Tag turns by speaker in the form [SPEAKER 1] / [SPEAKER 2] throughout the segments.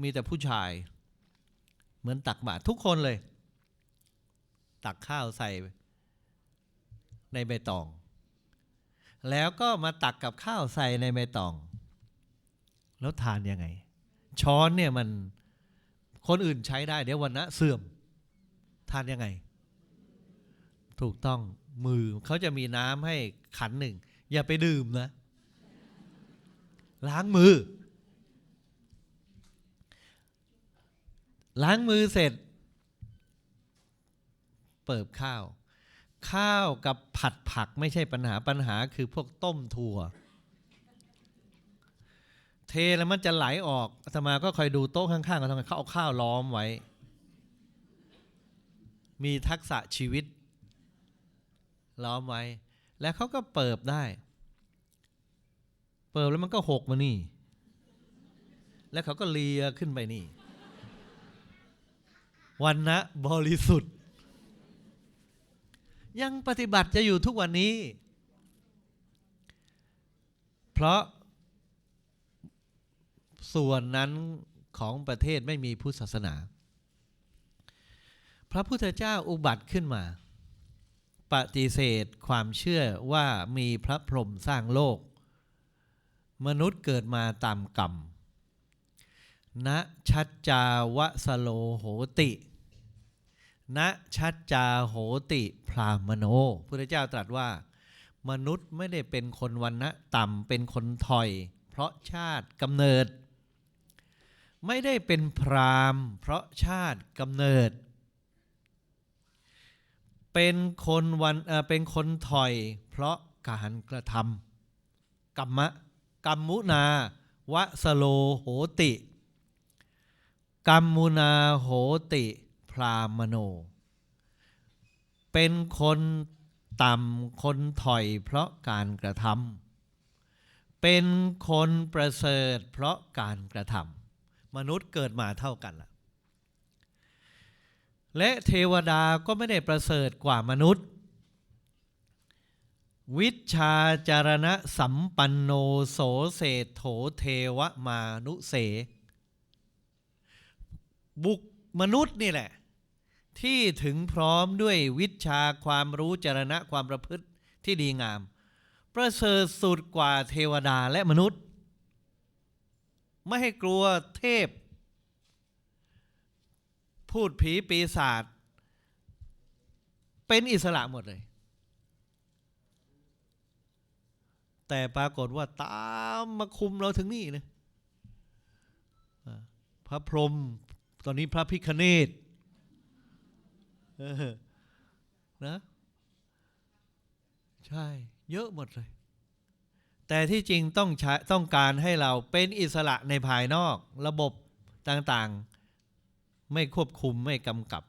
[SPEAKER 1] มีแต่ผู้ชาย เหมือนตักบาตรทุกคนเลย ตักข้าวใส่ในใบตอง แล้วก็มาตักกับข้าวใส่ในใบตอง แล้วทานยังไง ช้อนเนี่ยมันคนอื่นใช้ได้ เดี๋ยววันนะเสื่อม ทานยังไง ถูกต้องมือเขาจะมีน้ำให้ขันหนึ่ง อย่าไปดื่มนะ ล้างมือ ล้างมือเสร็จ เปิบข้าว ข้าวกับผัดผักไม่ใช่ปัญหาปัญหาคือพวกต้มถั่ว เทแล้วมันจะไหลออกอาตมาก็คอยดูโต๊ะข้างๆก็ทำไมเขาเอาข้าวล้อมไว้ มีทักษะชีวิต ล้อมไว้ แล้วเขาก็เปิบได้ เปิบแล้วมันก็หกมานี่ แล้วเขาก็เลียขึ้นไปนี่ วันนะบริสุทธิ์ ยังปฏิบัติจะอยู่ทุกวันนี้ เพราะ ส่วนนั้นของประเทศไม่มีพุทธศาสนา พระพุทธเจ้าอุบัติขึ้นมา ปฏิเสธความเชื่อว่ามีพระพรหมสร้างโลก มนุษย์เกิดมาตามกรรมณชัจจาวสโลโหติ ณชัจจาโหติพรามโนพุทธเจ้าตรัสว่า มนุษย์ไม่ได้เป็นคนวันนะต่ำเป็นคนถอย เพราะชาติกำเนิด ไม่ได้เป็นพรามเพราะชาติกำเนิด เป็นคนวันเออเป็นคนถอย เพราะการกระทำกรรมะกรรมุนาวสโลโหติกรรมุนาโหติ พรามโน เป็นคนต่ำคนถอยเพราะการกระทำเป็นคนประเสริฐเพราะการกระทำมนุษย์เกิดมาเท่ากันละและเทวดาก็ไม่ได้ประเสริฐกว่ามนุษย์ วิชาจารณะสัมปันโนโสเศโถเทวมานุเส บุคมนุษย์นี่แหละ ที่ถึงพร้อมด้วยวิชาความรู้จรณะความประพฤติที่ดีงาม ประเสริฐสุดกว่าเทวดาและมนุษย์ ไม่ให้กลัวเทพ พูดผีปีศาจเป็นอิสระหมดเลย แต่ปรากฏว่าตามมาคุมเราถึงนี่นะพระพรหมตอนนี้พระพิคเนต นะ ใช่ เยอะหมดเลย แต่ที่จริงต้องใช้ต้องการให้เราเป็นอิสระในภายนอกระบบต่างๆ ไม่ควบคุมไม่กำกับ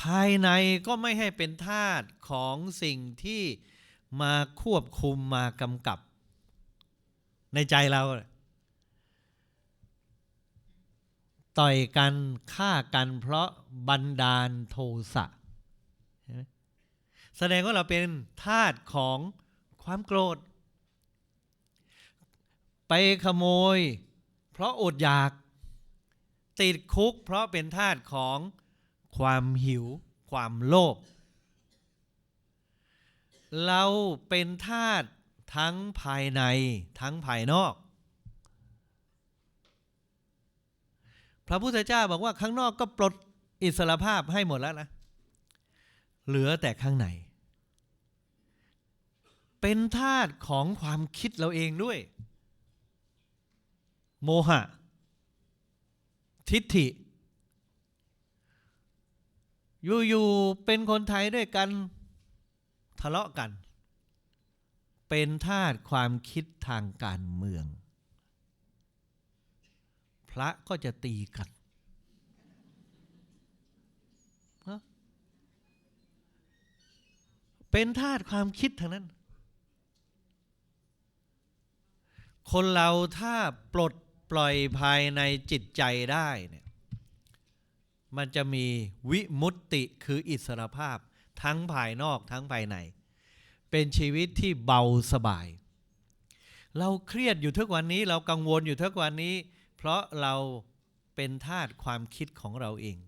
[SPEAKER 1] ภายในก็ไม่ให้เป็นทาสของสิ่งที่มาควบคุมมากำกับ ในใจเรา ต่อยกันฆ่ากันเพราะบันดาลโทสะแสดงว่าเราเป็นทาสของความโกรธ ไปขโมย เพราะอดอยาก ติดคุกเพราะเป็นทาสของความหิว ความโลภเราเป็นทาสทั้งภายในทั้งภายนอก พระพุทธเจ้าบอกว่าข้างนอกก็ปลดอิสรภาพให้หมดแล้วนะ เหลือแต่ข้างใน เป็นทาสของความคิดเราเองด้วย โมหะ ทิฏฐิ อยู่ๆเป็นคนไทยด้วยกันทะเลาะกัน เป็นทาสความคิดทางการเมือง พระก็จะตีกันเป็นทาสความคิดทางนั้น คนเราถ้าปลดปล่อยภายในจิตใจได้เนี่ยมันจะมีวิมุตติคืออิสรภาพทั้งภายนอกทั้งภายใน เป็นชีวิตที่เบาสบาย เราเครียดอยู่ทุกวันนี้ เรากังวลอยู่ทุกวันนี้ เพราะเราเป็นทาสความคิดของเราเอง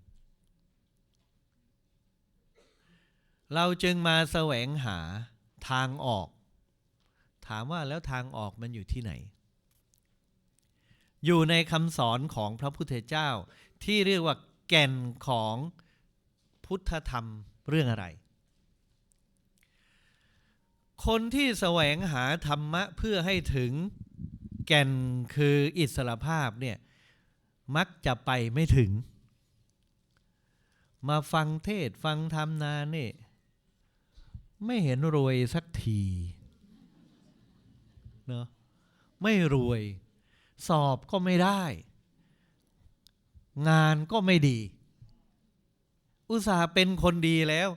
[SPEAKER 1] เราจึงมาแสวงหาทางออก ถามว่าแล้วทางออกมันอยู่ที่ไหน อยู่ในคำสอนของพระพุทธเจ้าที่เรียกว่าแก่นของพุทธธรรมเรื่องอะไร คนที่แสวงหาธรรมะเพื่อให้ถึง แก่นคืออิสรภาพเนี่ยมักจะไปไม่ถึง มาฟังเทศฟังธรรมนานนี่ไม่เห็นรวยสักทีเนาะไม่รวย สอบก็ไม่ได้ งานก็ไม่ดี อุตส่าห์เป็นคนดีแล้ว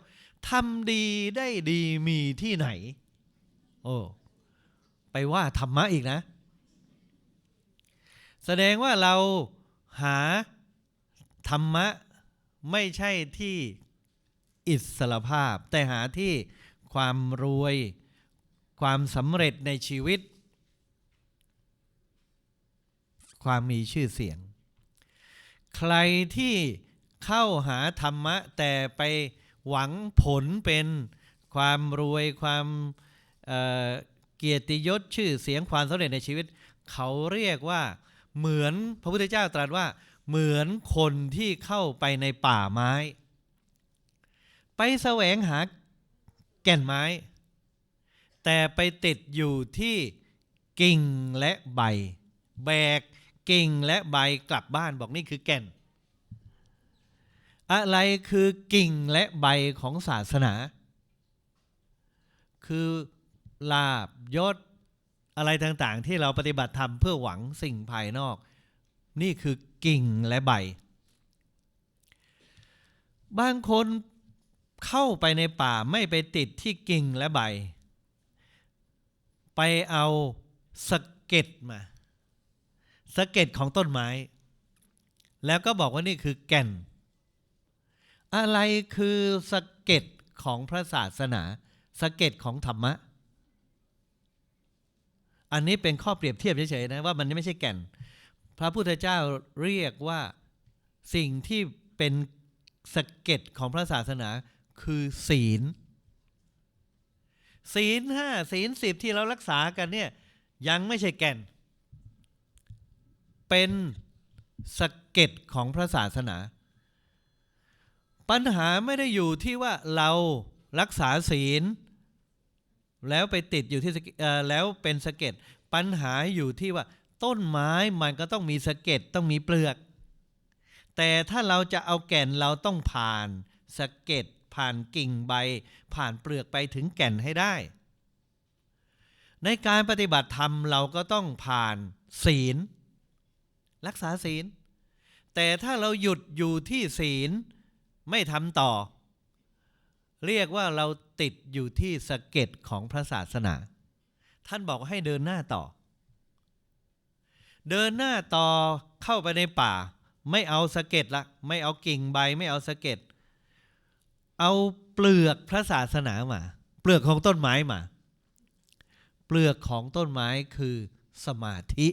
[SPEAKER 1] ทำดีได้ดีมีที่ไหน โอ้ ไปว่าธรรมะอีกนะ แสดงว่าเราหาธรรมะไม่ใช่ที่อิสรภาพ แต่หาที่ความรวยความสำเร็จในชีวิต ความมีชื่อเสียง ใครที่เข้าหาธรรมะ แต่ไปหวังผลเป็นความรวยความเเกียรติยศชื่อเสียงความสำเร็จในชีวิต เขาเรียกว่า เหมือนพระพุทธเจ้าตรัสว่า เหมือนคนที่เข้าไปในป่าไม้ ไปแสวงหาแก่นไม้ แต่ไปติดอยู่ที่กิ่งและใบ แบกกิ่งและใบกลับบ้านบอกนี่คือแก่น อะไรคือกิ่งและใบของศาสนา คือลาบยศ อะไรต่างๆ ที่เราปฏิบัติธรรมเพื่อหวังสิ่งภายนอก นี่คือกิ่งและใบ บางคนเข้าไปในป่าไม่ไปติดที่กิ่งและใบ ไปเอาสะเก็ดมาสะเก็ดของต้นไม้ แล้วก็บอกว่านี่คือแก่น อะไรคือสะเก็ดของพระศาสนาสะเก็ดของธรรมะ อันนี้เป็นข้อเปรียบเทียบเฉยๆนะว่ามันไม่ใช่แก่น พระพุทธเจ้าเรียกว่าสิ่งที่เป็นสเก็ดของพระศาสนาคือศีล ศีลห้าศีลสิบที่เรารักษากันเนี่ยยังไม่ใช่แก่น เป็นสเก็ดของพระศาสนา ปัญหาไม่ได้อยู่ที่ว่าเรารักษาศีล แล้วไปติดอยู่ที่แล้วเป็นสะเก็ดปัญหาอยู่ที่ว่า ต้นไม้มันก็ต้องมีสะเก็ดต้องมีเปลือก แต่ถ้าเราจะเอาแก่นเราต้องผ่านสะเก็ดผ่านกิ่งใบ ผ่านเปลือกไปถึงแก่นให้ได้ ในการปฏิบัติธรรมเราก็ต้องผ่านศีล รักษาศีล แต่ถ้าเราหยุดอยู่ที่ศีลไม่ทำต่อ เรียกว่าเรา ติดอยู่ที่สะเก็ดของพระศาสนา ท่านบอกให้เดินหน้าต่อ เดินหน้าต่อเข้าไปในป่า ไม่เอาสะเก็ดละ ไม่เอากิ่งใบไม่เอาสะเก็ดเอาเปลือกพระศาสนามา เปลือกของต้นไม้มา เปลือกของต้นไม้คือสมาธิ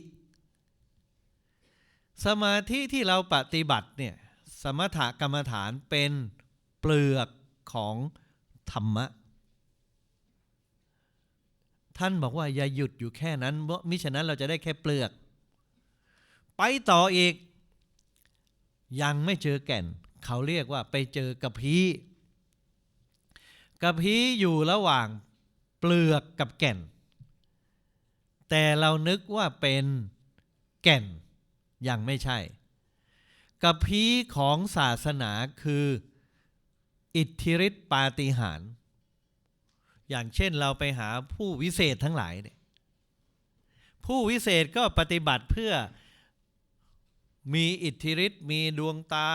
[SPEAKER 1] สมาธิที่เราปฏิบัติเนี่ยสมถกรรมฐานเป็นเปลือกของ ธรรมะ ท่านบอกว่าอย่าหยุดอยู่แค่นั้นเพราะมิฉะนั้นเราจะได้แค่เปลือก ไปต่ออีก ยังไม่เจอแก่น เขาเรียกว่าไปเจอกระพี้กระพี้อยู่ระหว่างเปลือกกับแก่น แต่เรานึกว่าเป็นแก่นยังไม่ใช่กระพี้ของศาสนาคือ อิทธิฤทธิปาฏิหาริย์อย่างเช่นเราไปหาผู้วิเศษทั้งหลายเนี่ยผู้วิเศษก็ปฏิบัติเพื่อมีอิทธิฤทธิ์มีดวงตา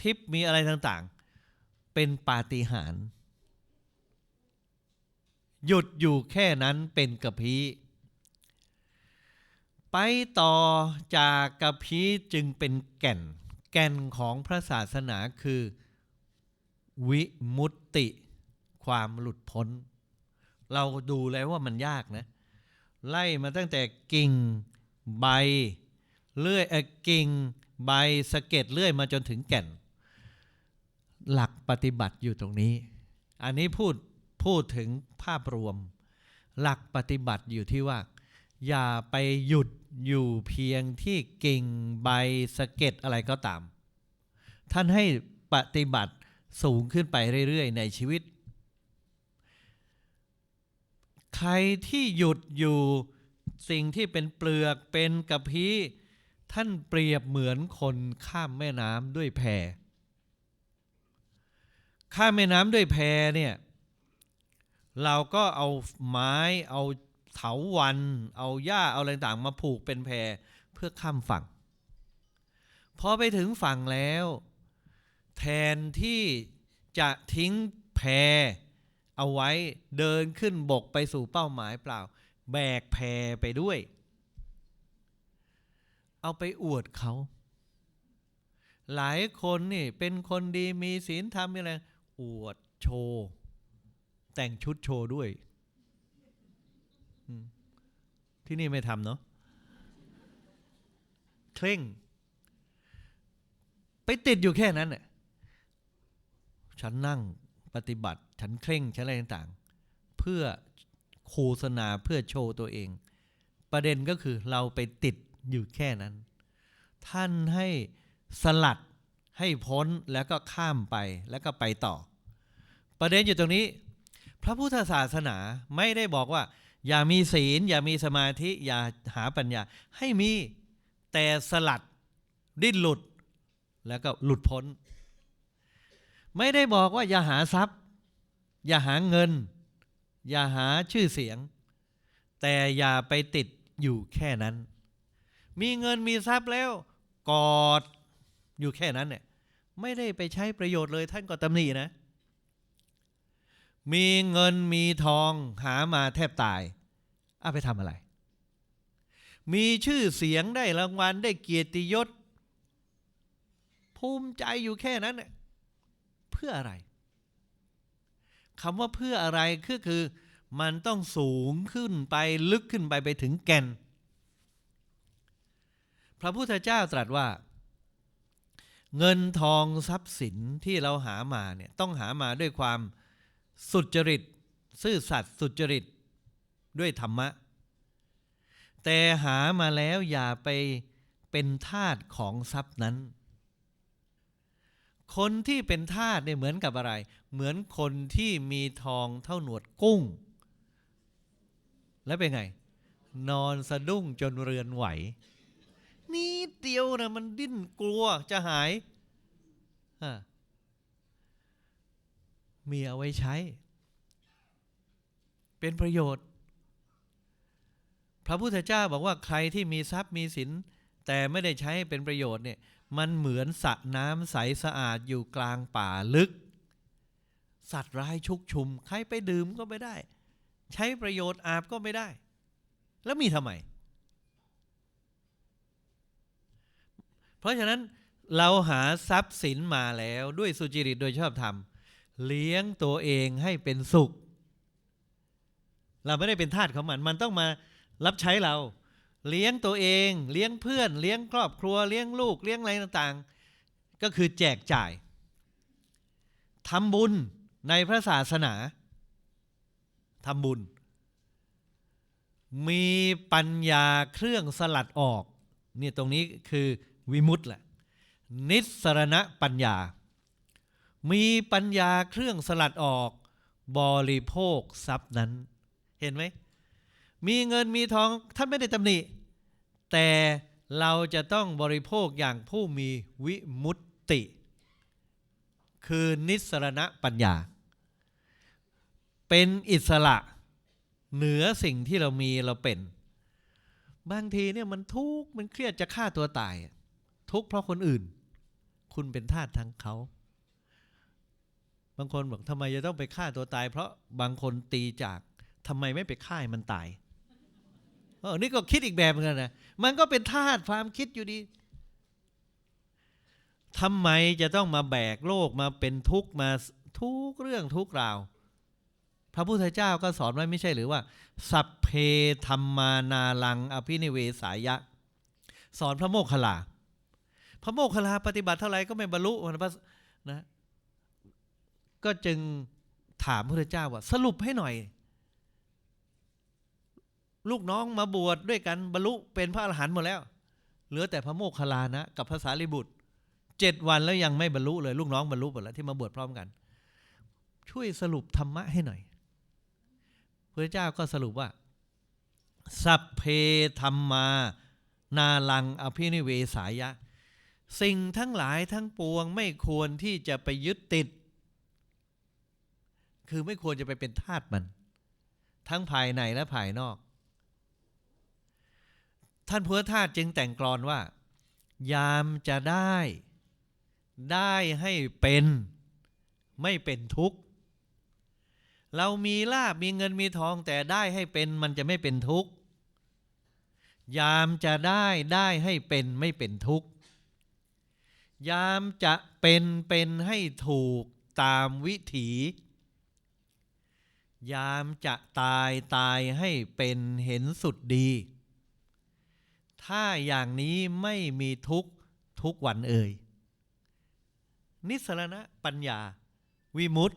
[SPEAKER 1] ทิพย์มีอะไรต่างๆ เป็นปาฏิหาริย์หยุดอยู่แค่นั้นเป็นกระพี้ไปต่อจากกระพี้จึงเป็นแก่น แก่นของพระศาสนาคือ วิมุตติ ความหลุดพ้น เราดูแล้วว่ามันยากนะ ไล่มาตั้งแต่กิ่งใบเลื่อยเอ่อกิ่งใบสะเก็ดเลื่อยมาจนถึงแก่น หลักปฏิบัติอยู่ตรงนี้ อันนี้พูดพูดถึงภาพรวม หลักปฏิบัติอยู่ที่ว่า อย่าไปหยุดอยู่เพียงที่กิ่งใบสะเก็ดอะไรก็ตาม ท่านให้ปฏิบัติ สูงขึ้นไปเรื่อยๆ ในชีวิต ใครที่หยุดอยู่สิ่งที่เป็นเปลือกเป็นกระพี้ท่านเปรียบเหมือนคนข้ามแม่น้ำด้วยแพข้ามแม่น้ำด้วยแพเนี่ยเราก็เอาไม้เอาเถาวัน เอาหญ้าเอาอะไรต่างมาผูกเป็นแพเพื่อข้ามฝั่ง พอไปถึงฝั่งแล้ว แทนที่จะทิ้งแพเอาไว้เดินขึ้นบกไปสู่เป้าหมายเปล่า แบกแพไปด้วย เอาไปอวดเขา หลายคนนี่เป็นคนดีมีศีลธรรมอะไรอวดโชว์แต่งชุดโชว์ด้วย ที่นี่ไม่ทำเนาะเคร่ง ไปติดอยู่แค่นั้นน่ะ ฉันนั่งปฏิบัติ ฉันเคร่งฉันอะไรต่างๆ เพื่อโฆษณาเพื่อโชว์ตัวเอง ประเด็นก็คือเราไปติดอยู่แค่นั้น ท่านให้สลัดให้พ้นแล้วก็ข้ามไปแล้วก็ไปต่อ ประเด็นอยู่ตรงนี้ พระพุทธศาสนาไม่ได้บอกว่า อย่ามีศีล อย่ามีสมาธิ อย่าหาปัญญา ให้มีแต่สลัด ดิ้นหลุด แล้วก็หลุดพ้น ไม่ได้บอกว่าอย่าหาทรัพย์ อย่าหาเงิน อย่าหาชื่อเสียง แต่อย่าไปติดอยู่แค่นั้น มีเงินมีทรัพย์แล้วกอดอยู่แค่นั้นเนี่ยไม่ได้ไปใช้ประโยชน์เลยท่านก็ตำหนินะ มีเงินมีทองหามาแทบตายเอาไปทำอะไร มีชื่อเสียงได้รางวัลได้เกียรติยศ ภูมิใจอยู่แค่นั้นเนี่ย เพื่ออะไรคำว่าเพื่ออะไรคือคือ มันต้องสูงขึ้นไปลึกขึ้นไปไปถึงแก่น พระพุทธเจ้าตรัสว่า เงินทองทรัพย์สินที่เราหามาเนี่ยต้องหามาด้วยความสุจริต ซื่อสัตย์สุจริตด้วยธรรมะ แต่หามาแล้วอย่าไปเป็นทาสของทรัพย์นั้น คนที่เป็นทาสเนี่ยเหมือนกับอะไร เหมือนคนที่มีทองเท่าหนวดกุ้ง แล้วเป็นไง นอนสะดุ้งจนเรือนไหวนี่เดียวนะมันดิ้นกลัวจะหายอะมีเอาไว้ใช้ เป็นประโยชน์ พระพุทธเจ้าบอกว่าใครที่มีทรัพย์มีสิน แต่ไม่ได้ใช้เป็นประโยชน์เนี่ย มันเหมือนสระน้ำใสสะอาดอยู่กลางป่าลึก สัตว์ร้ายชุกชุม ใครไปดื่มก็ไม่ได้ ใช้ประโยชน์อาบก็ไม่ได้ แล้วมีทำไม เพราะฉะนั้นเราหาทรัพย์สินมาแล้วด้วยสุจริตโดยชอบธรรม เลี้ยงตัวเองให้เป็นสุข เราไม่ได้เป็นทาสของมัน มันต้องมารับใช้เรา เลี้ยงตัวเอง เลี้ยงเพื่อน เลี้ยงครอบครัว เลี้ยงลูก เลี้ยงอะไรต่างๆ ก็คือแจกจ่ายทำบุญในพระศาสนาทำบุญ มีปัญญาเครื่องสลัดออกเนี่ยตรงนี้คือวิมุตต์แหละ นิสรณะปัญญา มีปัญญาเครื่องสลัดออก บริโภคทรัพย์นั้น เห็นไหม มีเงินมีทองท่านไม่ได้ตำหนิ แต่เราจะต้องบริโภคอย่างผู้มีวิมุตติ คือนิสรณปัญญา เป็นอิสระเหนือสิ่งที่เรามีเราเป็น บางทีเนี่ยมันทุกข์มันเครียดจะฆ่าตัวตาย ทุกข์เพราะคนอื่น คุณเป็นทาสทั้งเขา บางคนบอกทำไมจะต้องไปฆ่าตัวตาย เพราะบางคนตีจากทำไมไม่ไปฆ่ามันตาย ออนี่ก็คิดอีกแบบเหมือนกันนะมันก็เป็นทาสความคิดอยู่ดีทำไมจะต้องมาแบกโลกมาเป็นทุกข์มาทุกเรื่องทุกราว พระพุทธเจ้าก็สอนไว้ไม่ใช่หรือว่า สัพเพธรรมานาลัง อภินิเวสายะ สอนพระโมคคัลลาพระโมคคัลลาปฏิบัติเท่าไหร่ก็ไม่บรรลุนะนะก็จึงถามพระพุทธเจ้าว่า สรุปให้หน่อย ลูกน้องมาบวชดด้วยกันบรรลุเป็นพระอรหันต์หมดแล้ว เหลือแต่พระโมคคัลลานะ กับภาษาลิบุตรเจ็ดวันแล้วยังไม่บรรลุเลย ลูกน้องบรรลุหมดแล้วที่มาบวชพร้อมกัน ช่วยสรุปธรรมะให้หน่อยพระเจ้าก็สรุปว่า สัพเพธรรมา นาลังอภินิเวสายะ สิ่งทั้งหลายทั้งปวงไม่ควรที่จะไปยึดติด คือไม่ควรจะไปเป็นทาสมัน ทั้งภายในและภายนอก ท่านพุทธทาสจึงแต่งกลอนว่า ยามจะได้ ได้ให้เป็น ไม่เป็นทุกข์ เรามีลาบมีเงินมีทองแต่ได้ให้เป็นมันจะไม่เป็นทุกข์ ยามจะได้ได้ให้เป็นไม่เป็นทุกข์ ยามจะเป็นเป็นให้ถูกตามวิถียามจะตายตายให้เป็นเห็นสุดดี ถ้าอย่างนี้ไม่มีทุกทุกวันเอ่ย นิสรณะปัญญา วิมุตติ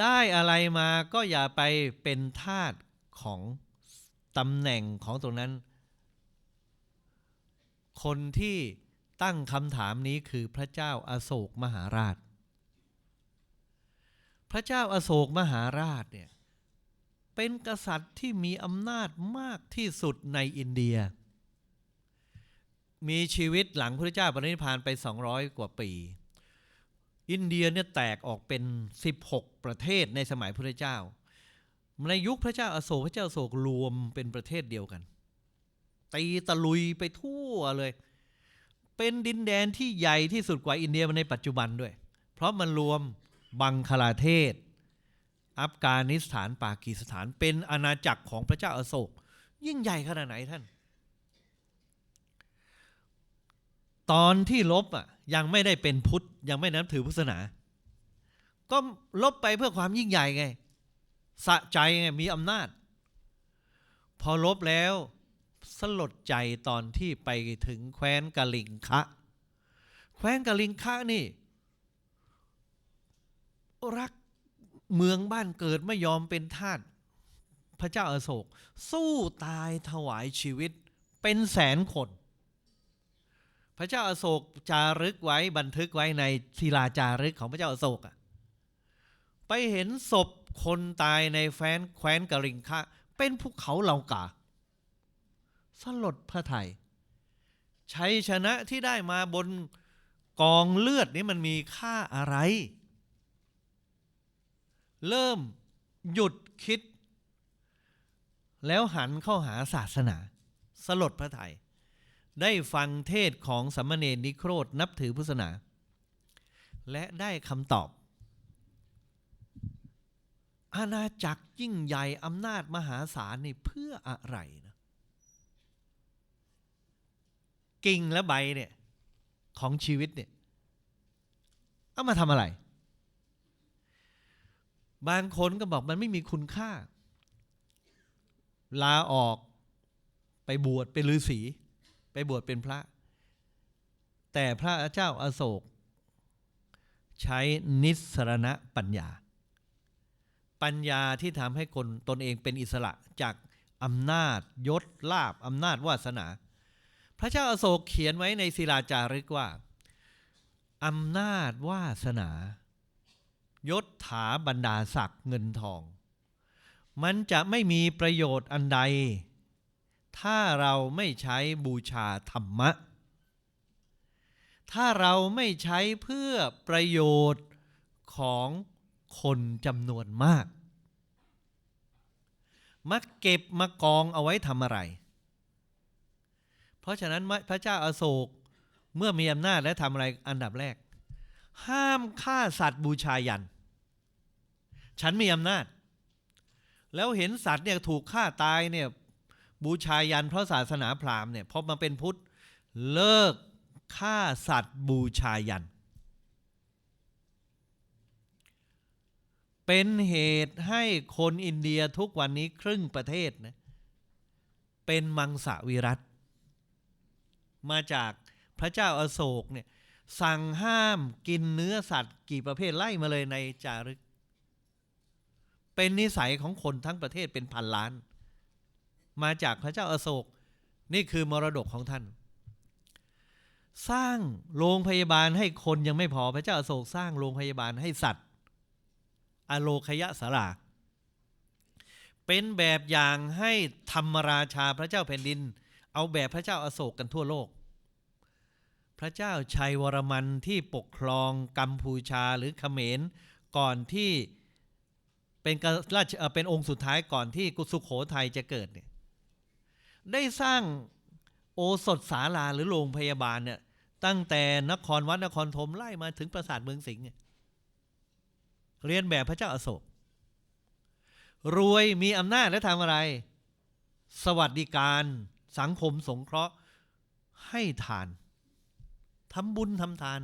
[SPEAKER 1] ได้อะไรมาก็อย่าไปเป็นทาสของตำแหน่งของตรงนั้น คนที่ตั้งคำถามนี้คือพระเจ้าอาโศกมหาราช พระเจ้าอาโศกมหาราชเนี่ย เป็นกษัตริย์ที่มีอำนาจมากที่สุดในอินเดีย มีชีวิตหลังพระเจ้าปรินิพพานไป 200 กว่าปี อินเดียเนี่ยแตกออกเป็น 16 ประเทศในสมัยพระเจ้า ในยุคพระเจ้าอาโศกพระเจ้าอาโศกรวมเป็นประเทศเดียวกัน ตีตะลุยไปทั่วเลย เป็นดินแดนที่ใหญ่ที่สุดกว่าอินเดียในปัจจุบันด้วย เพราะมันรวมบังคลาเทศ อัฟกานิสถานปากีสถานเป็นอาณาจักรของพระเจ้าอโศก ยิ่งใหญ่ขนาดไหนท่าน ตอนที่ลบอะยังไม่ได้เป็นพุทธ ยังไม่นับถือพุทธศาสนา ก็ลบไปเพื่อความยิ่งใหญ่ไง สะใจไงมีอำนาจ พอลบแล้วสลดใจตอนที่ไปถึงแคว้นกาลิงคะ แคว้นกาลิงคะนี่ รัก เมืองบ้านเกิดไม่ยอมเป็นทาสพระเจ้าอาโศก สู้ตายถวายชีวิตเป็นแสนคน พระเจ้าอาโศกจารึกไว้บันทึกไว้ในศิลาจารึกของพระเจ้าอาโศกอะไปเห็นศพคนตายในแฟนแคว้นกาลิงคะเป็นภูเขาเหล่ากา สลดพระไทยชัยชนะที่ได้มาบนกองเลือดนี้มันมีค่าอะไร เริ่มหยุดคิด แล้วหันเข้าหาศาสนา สลดพระไทย ได้ฟังเทศของสัมมเนนิโครธนับถือพุทธศาสนา และได้คำตอบ อาณาจักรยิ่งใหญ่อำนาจมหาศาลนี่เพื่ออะไรนะกิ่งและใบเนี่ย ของชีวิตเนี่ย เอามาทำอะไร บางคนก็บอกมันไม่มีคุณค่า ลาออกไปบวชเป็นฤาษีไปบวชเป็นพระ แต่พระเจ้าอาโศก ใช้นิสรณะปัญญา ปัญญาที่ทำให้คนตนเองเป็นอิสระจากอำนาจยศลาบอำนาจวาสนา พระเจ้าอาโศกเขียนไว้ในศิลาจารึกว่าอำนาจวาสนา ยศถาบรรดาศักดิ์เงินทอง มันจะไม่มีประโยชน์อันใด ถ้าเราไม่ใช้บูชาธรรมะ ถ้าเราไม่ใช้เพื่อประโยชน์ของคนจำนวนมาก มาเก็บมากองเอาไว้ทำอะไร เพราะฉะนั้นพระเจ้าอาโศกเมื่อมีอำนาจและทำอะไรอันดับแรก ห้ามฆ่าสัตว์บูชายัน ฉันมีอำนาจ แล้วเห็นสัตว์เนี่ยถูกฆ่าตายเนี่ยบูชายันเพราะศาสนาพราหมณ์เนี่ยพอมาเป็นพุทธเลิกฆ่าสัตว์บูชายัน เป็นเหตุให้คนอินเดียทุกวันนี้ครึ่งประเทศนะเป็นมังสวิรัตมาจากพระเจ้าอาโศกเนี่ยสั่งห้ามกินเนื้อสัตว์กี่ประเภทไล่มาเลยในจารึก เป็นนิสัยของคนทั้งประเทศเป็นพันล้าน มาจากพระเจ้าอาโศก นี่คือมรดกของท่าน สร้างโรงพยาบาลให้คนยังไม่พอพระเจ้าอาโศกสร้างโรงพยาบาลให้สัตว์ อโลคยะสาราเป็นแบบอย่างให้ธรรมราชาพระเจ้าแผ่นดิน เอาแบบพระเจ้าอาโศกกันทั่วโลก พระเจ้าชัยวรมันที่ปกครองกัมพูชาหรือเขมรก่อนที่ เป็นกราชเออเป็นองค์สุดท้ายก่อนที่กุสุโขทัยจะเกิดเนี่ยได้สร้างโอสถศาลาหรือโรงพยาบาลเนี่ยตั้งแต่นครวัดนครธมไล่มาถึงปราสาทเมืองสิงห์เนี่ยเรียนแบบพระเจ้าอาโศก รวยมีอำนาจและทำอะไร สวัสดิการสังคมสงเคราะห์ให้ทานทำบุญทำทาน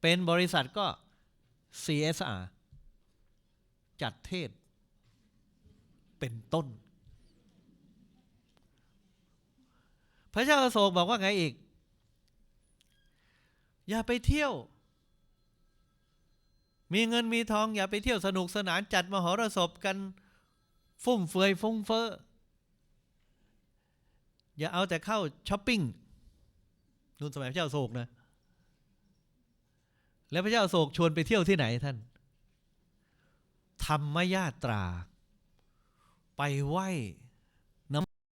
[SPEAKER 1] เป็นบริษัทก็ CSR จัดเทศ เป็นต้น พระเจ้าอโศกบอกว่าไงอีก อย่าไปเที่ยว มีเงินมีทองอย่าไปเที่ยวสนุกสนานจัดมหรสพกัน ฟุ่มเฟือยฟุ้งเฟ้ออย่าเอาแต่เข้าช้อปปิ้งนู่นสมัยพระเจ้าโศกนะ แล้วพระเจ้าโศกชวนไปเที่ยวที่ไหนท่าน ธรรมยาตรา ไปไหว้